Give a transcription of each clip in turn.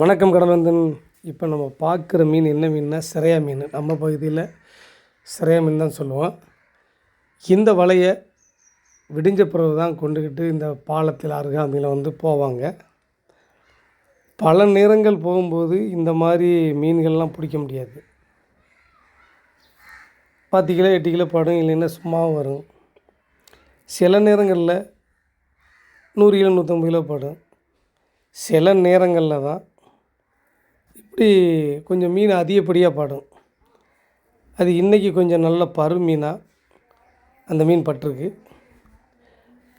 வணக்கம் கடலந்தன். இப்போ நம்ம பார்க்குற மீன் என்ன மீன்னா சிறையா மீன். நம்ம பகுதியில் சிறையா மீன் தான் சொல்லுவோம். இந்த வலையை விடிஞ்ச பிறகு தான் கொண்டுக்கிட்டு இந்த பாலத்தில் அருகாமையில் வந்து போவாங்க. பல நேரங்கள் போகும்போது இந்த மாதிரி மீன்கள்லாம் பிடிக்க முடியாது. பத்து கிலோ எட்டு கிலோ படும் இல்லைன்னா சும்மாவும் வரும். சில நேரங்களில் நூறு கிலோ நூற்றம்பது கிலோ படும். சில நேரங்களில் தான் இப்படி கொஞ்சம் மீன் அதிகப்படியாக படும். அது இன்றைக்கி கொஞ்சம் நல்ல பரு மீனாக அந்த மீன் பட்டிருக்கு.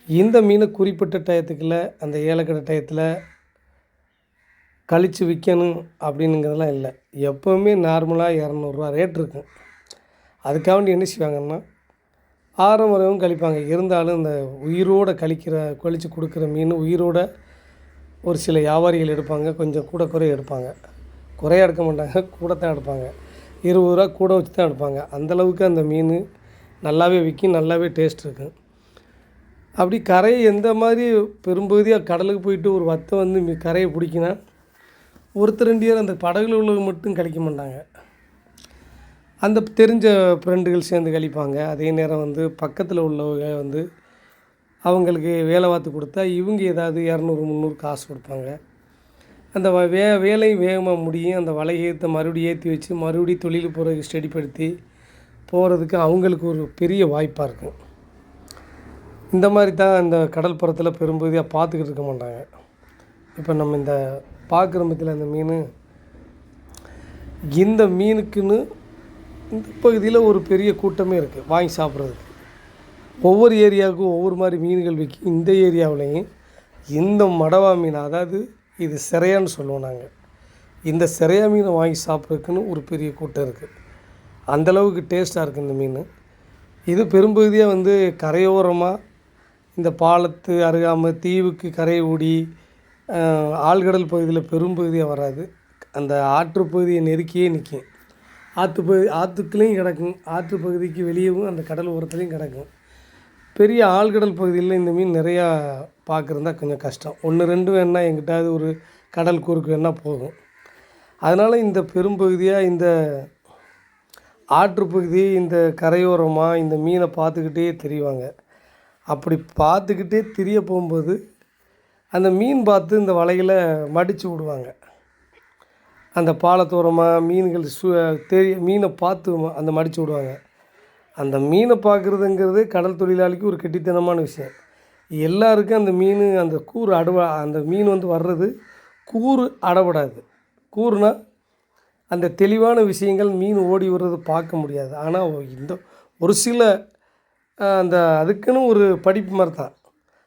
இந்த மீனை குறிப்பிட்ட டயத்துக்குள்ள அந்த ஏலக்கடை டயத்தில் கழித்து விற்கணும் அப்படின்னுங்கிறதெல்லாம் இல்லை. எப்போவுமே நார்மலாக இரநூறுவா ரேட் இருக்கும். அதுக்காக என்ன செய்வாங்கன்னா ஆரம் வரையும் கழிப்பாங்க. இருந்தாலும் இந்த உயிரோடு கழிக்கிற கழித்து கொடுக்குற மீன் உயிரோட ஒரு சில வியாபாரிகள் எடுப்பாங்க. கொஞ்சம் கூட குறைய எடுப்பாங்க. குறைய எடுக்க மாட்டாங்க. கூட தான் எடுப்பாங்க. இருபது ரூபா கூட வச்சு தான் எடுப்பாங்க அந்தளவுக்கு அந்த மீன் நல்லாவே விற்கும் நல்லாவே டேஸ்ட் இருக்கும் அப்படி கரையை எந்த மாதிரி பெரும்பகுதியாக கடலுக்கு போயிட்டு ஒரு வத்தை வந்து மீ கரையை பிடிக்கினா ஒருத்தர் ரெண்டு பேர் அந்த படகுல உள்ளவங்க மட்டும் கழிக்க மாட்டாங்க. அந்த தெரிஞ்ச ஃப்ரெண்டுகள் சேர்ந்து கழிப்பாங்க. அதே நேரம் வந்து பக்கத்தில் உள்ளவங்க வந்து அவங்களுக்கு வேலை பார்த்து கொடுத்தா இவங்க ஏதாவது இரநூறு முந்நூறு காசு கொடுப்பாங்க. அந்த வ வே வேலையும் வேகமாக முடியும். அந்த வலையேற்ற மறுபடியும் ஏற்றி வச்சு மறுபடியும் தொழில் போகிறதுக்கு ஸ்டடிப்படுத்தி போகிறதுக்கு அவங்களுக்கு ஒரு பெரிய வாய்ப்பாக இருக்கும். இந்த மாதிரி தான் இந்த கடல்புறத்தில் பெரும்பகுதியாக பார்த்துக்கிட்டு இருக்க மாட்டாங்க. இப்போ நம்ம இந்த பார்க்குற பற்றியில் அந்த மீன் இந்த மீனுக்குன்னு இந்த பகுதியில் ஒரு பெரிய கூட்டமே இருக்குது வாங்கி சாப்பிட்றதுக்கு. ஒவ்வொரு ஏரியாவுக்கும் ஒவ்வொரு மாதிரி மீன்கள் விற்கும் இந்த ஏரியாவிலையும் இந்த மடவா மீன் அதாவது இது சிறையான்னு சொல்லுவோம் நாங்கள் இந்த சிறையா மீனை வாங்கி சாப்பிட்றதுக்குன்னு ஒரு பெரிய கூட்டம் இருக்குது அந்தளவுக்கு டேஸ்ட்டாக இருக்குது இந்த மீன். இது பெரும்பகுதியாக வந்து கரையோரமாக இந்த பாலத்து அருகாமல் தீவுக்கு கரை ஓடி ஆழ்கடல் பகுதியில் பெரும்பகுதியாக வராது. அந்த ஆற்று பகுதியை நெருக்கியே நிற்கும் ஆற்று பகுதி ஆற்றுக்குள்ளேயும் கிடக்கும். ஆற்று பகுதிக்கு வெளியவும் அந்த கடல் ஓரத்துலேயும் கிடக்கும். பெரிய ஆழ்கடல் பகுதியில் இந்த மீன் நிறையா பார்க்குறதா கொஞ்சம் கஷ்டம். ஒன்று ரெண்டு வேணால் எங்கிட்டாவது ஒரு கடல் குறுக்கு வேணால் போகும் அதனால் இந்த பெரும்பகுதியாக இந்த ஆற்றுப்பகுதி இந்த கரையோரமாக இந்த மீனை பார்த்துக்கிட்டே தெரிவாங்க. அப்படி பார்த்துக்கிட்டே தெரிய போகும்போது அந்த மீன் பார்த்து இந்த வலையில் மடித்து விடுவாங்க. அந்த பாலத்தோரமாக மீன்கள் சு தெரிய மீனை பார்த்து ம- அந்த மடித்து விடுவாங்க. அந்த மீனை பார்க்குறதுங்கிறது கடல் தொழிலாளிக்கு ஒரு கெட்டித்தனமான விஷயம். எல்லாருக்கும் அந்த மீன் அந்த கூறு அடவா அந்த மீன் வந்து வர்றது கூறு அடபடாது கூறுனா அந்த தெளிவான விஷயங்கள் மீன் ஓடி வர்றது பார்க்க முடியாது. ஆனால் இந்த ஒரு சில அந்த அதுக்குன்னு ஒரு படிப்பு மாதிரி தான்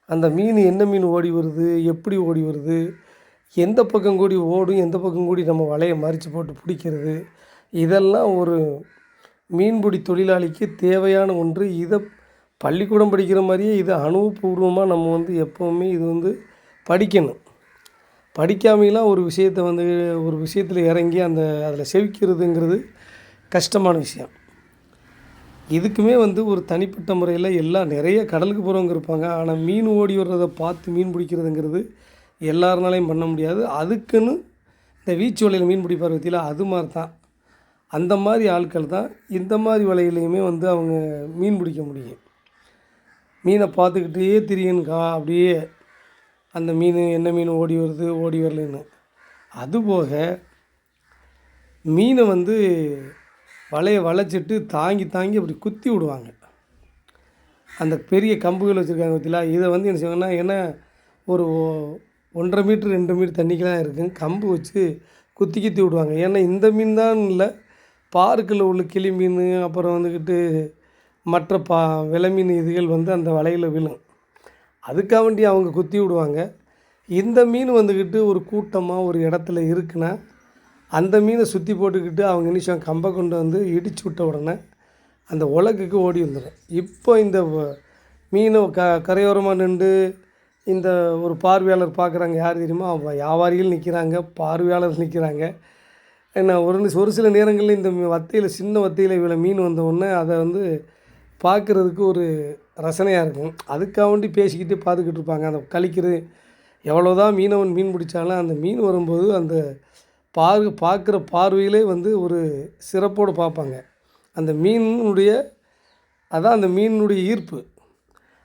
அந்த மீன் என்ன மீன் ஓடி வருது எப்படி ஓடி வருது எந்த பக்கம் கூடி ஓடும் எந்த பக்கம் கூடி நம்ம வலையை மறித்து போட்டு பிடிக்கிறது இதெல்லாம் ஒரு மீன்பிடி தொழிலாளிக்கு தேவையான ஒன்று. இதை பள்ளிக்கூடம் படிக்கிற மாதிரியே இதை அனுபவபூர்வமாக நம்ம வந்து எப்போவுமே இது வந்து படிக்கணும். படிக்காமைலாம் ஒரு விஷயத்தை வந்து ஒரு விஷயத்தில் இறங்கி அந்த அதில் செவிக்கிறதுங்கிறது கஷ்டமான விஷயம். இதுக்குமே வந்து ஒரு தனிப்பட்ட முறையில் எல்லாம் நிறைய கடலுக்கு போகிறவங்க இருப்பாங்க. ஆனால் மீன் ஓடி வர்றதை பார்த்து மீன் பிடிக்கிறதுங்கிறது எல்லாருனாலையும் பண்ண முடியாது. அதுக்குன்னு இந்த வீச்சு வலையில் மீன் பிடிப்பார் பற்றியில் அது மாதிரி தான் அந்த மாதிரி ஆட்கள் தான் இந்த மாதிரி வலையிலையுமே வந்து அவங்க மீன் பிடிக்க முடியும். மீனை பார்த்துக்கிட்டே திரியனுக்கா அப்படியே அந்த மீன் என்ன மீன் ஓடி வருது ஓடி வரலன்னு. அதுபோக மீனை வந்து வலையை வளைச்சிட்டு தாங்கி தாங்கி அப்படி குத்தி விடுவாங்க. அந்த பெரிய கம்புகள் வச்சுருக்காங்க பார்த்தீங்களா? இதை வந்து என்ன செய்வாங்கன்னா ஏன்னா ஒரு ஒன்றரை மீட்ரு ரெண்டு மீட்ரு தண்ணிக்கெலாம் இருக்கும். கம்பு வச்சு குத்தி குத்தி விடுவாங்க. ஏன்னா இந்த மீன் தான் இல்லை. பார்க்கில் உள்ள கிளி மீன் அப்புறம் வந்துக்கிட்டு மற்ற பா விலை மீன் இதுகள் வந்து அந்த வலையில் விழும். அதுக்காக வேண்டி அவங்க குத்தி விடுவாங்க. இந்த மீன் வந்துக்கிட்டு ஒரு கூட்டமாக ஒரு இடத்துல இருக்குன்னா அந்த மீனை சுற்றி போட்டுக்கிட்டு அவங்க நிமிஷம் கம்பை கொண்டு வந்து இடிச்சு விட்ட உடனே அந்த உலகுக்கு ஓடி வந்துடும் இப்போ இந்த வ- மீனை க கரையோரமாக நின்று இந்த ஒரு பார்வையாளர் பார்க்குறாங்க யார் தெரியுமா? அவங்க வியாபாரிகள் நிற்கிறாங்க பார்வையாளர் நிற்கிறாங்க என்ன ஒரு ஒரு சில நேரங்களில் இந்த வத்தையில் சின்ன வத்தையில் இவ்வளோ மீன் வந்தவுடனே அதை வந்து பார்க்குறதுக்கு ஒரு ரசனையாக இருக்கும். அதுக்காக வேண்டி பேசிக்கிட்டே பார்த்துக்கிட்டு இருப்பாங்க. அந்த கழிக்கிறது எவ்வளோதான் மீனவன் மீன் பிடிச்சாலும் அந்த மீன் வரும்போது அந்த பார் பார்க்குற பார்வையிலே வந்து ஒரு சிறப்போடு பார்ப்பாங்க. அந்த மீனுடைய அதான் அந்த மீனுடைய ஈர்ப்பு.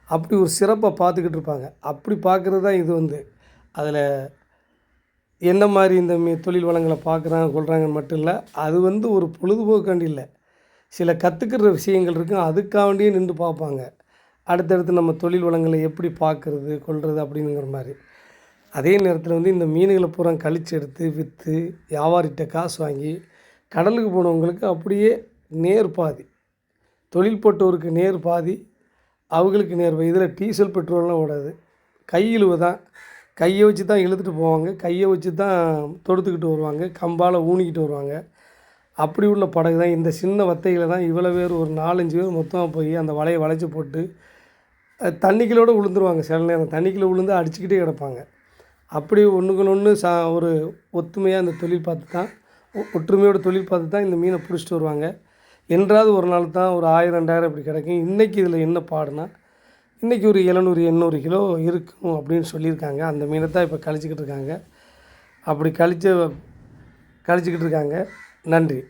அப்படி ஒரு சிறப்பை பார்த்துக்கிட்டு இருப்பாங்க. அப்படி பார்க்குறது தான் இது வந்து. அதில் என்ன மாதிரி இந்த மீ தொழில் வளங்களை பார்க்குறாங்க கொள்கிறாங்கன்னு மட்டும் இல்லை அது வந்து ஒரு பொழுதுபோக்காண்டி இல்லை. சில கற்றுக்கிற விஷயங்கள் இருக்கும் அதுக்காண்டியே நின்று பார்ப்பாங்க. அடுத்தடுத்து நம்ம தொழில் வளங்களை எப்படி பார்க்குறது கொள்வது அப்படிங்கிற மாதிரி. அதே நேரத்தில் வந்து இந்த மீன்களை பூரா கழிச்சு எடுத்து விற்று வியாபாரிகிட்ட காசு வாங்கி கடலுக்கு போனவங்களுக்கு அப்படியே நேர் பாதி. தொழில் போட்டோருக்கு நேர் பாதி அவங்களுக்கு நேர் இதில் டீசல் பெட்ரோல்லாம் ஓடாது. கை தான் கையை வச்சு தான் இழுத்துட்டு போவாங்க. கையை வச்சு தான் தொடுத்துக்கிட்டு வருவாங்க. கம்பால் ஊனிக்கிட்டு வருவாங்க. அப்படி உள்ள படகு தான் இந்த சின்ன வத்தையில் தான் இவ்வளோ பேர் ஒரு நாலஞ்சு பேர் மொத்தமாக போய் அந்த வலையை வளைச்சி போட்டு அஹ், தண்ணிக்குள்ளோட விழுந்துருவாங்க சில நேரம் தண்ணிக்குள்ளே விழுந்து அடிச்சுக்கிட்டே கிடப்பாங்க. அப்படி ஒன்றுக்கு ஒன்று சா ஒரு ஒத்துமையாக அந்த தொழில் பார்த்து தான் ஒற்றுமையோட தொழில் பார்த்து தான் இந்த மீனை பிடிச்சிட்டு வருவாங்க. என்றாவது ஒரு நாள் தான் ஒரு ஆயிரம் ரெண்டாயிரம் இப்படி கிடைக்கும். இன்றைக்கி இதில் என்ன பாடுனா இன்றைக்கி ஒரு எழுநூறு எண்ணூறு கிலோ இருக்கும் அப்படின்னு சொல்லியிருக்காங்க. அந்த மீனை தான் இப்போ கழிச்சிக்கிட்டு இருக்காங்க. அப்படி கழிச்ச கழிச்சிக்கிட்டு இருக்காங்க. நன்றி.